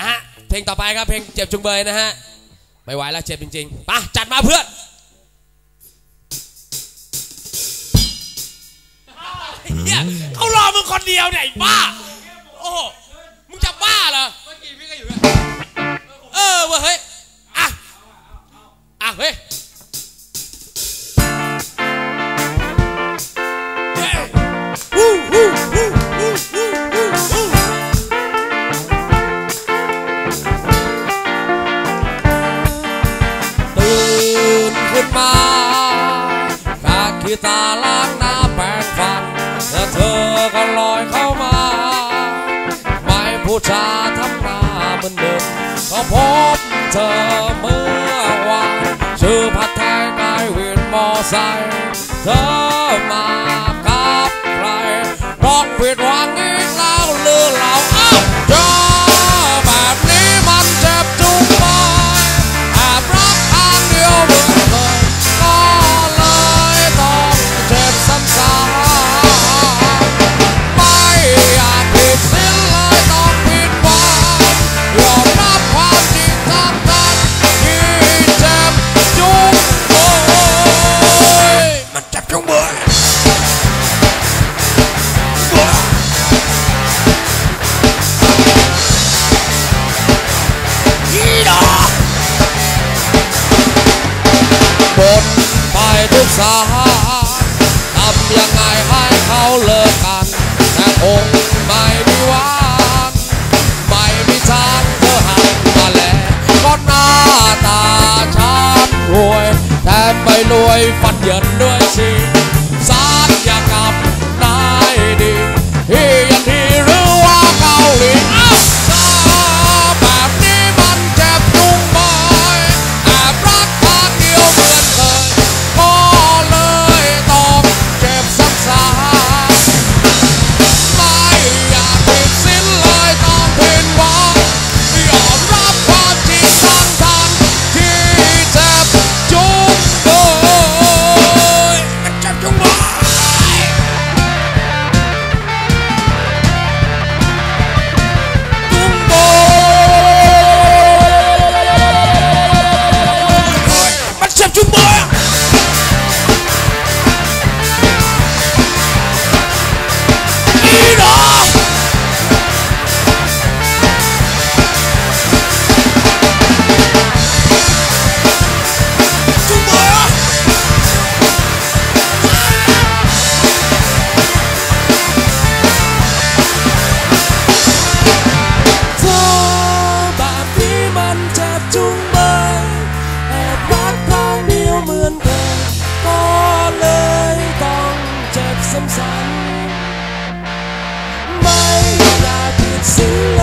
ะฮะเพลงต่อไปครับเพลงเจ็บจุงเบยนะฮะไม่ไหวแล้วเจ็บจริงๆปะจัดมาเพื่อนเหี้ยเขารอมึงคนเดียวเนี่ยไอ้บ้า ขึ้นมาขาขี้ตาล้างหน้าแปรงฟันแล้วเธอก็ลอยเข้ามา ไม่พูดจาทำหน้าเหมือนเดิมก็พบเธอเมื่อวานชื่อผัดไทยนายวินมอไซค์เธอมากับใครบอกผิดหวัง สาทำยังไงให้เขาเลิกกัน แต่คงไม่มีวันไม่มีทางเธอหันมาแลก็หน้าตาฉันรวย แต่ไปรวยฟันเหยินด้วย sun My heart is could see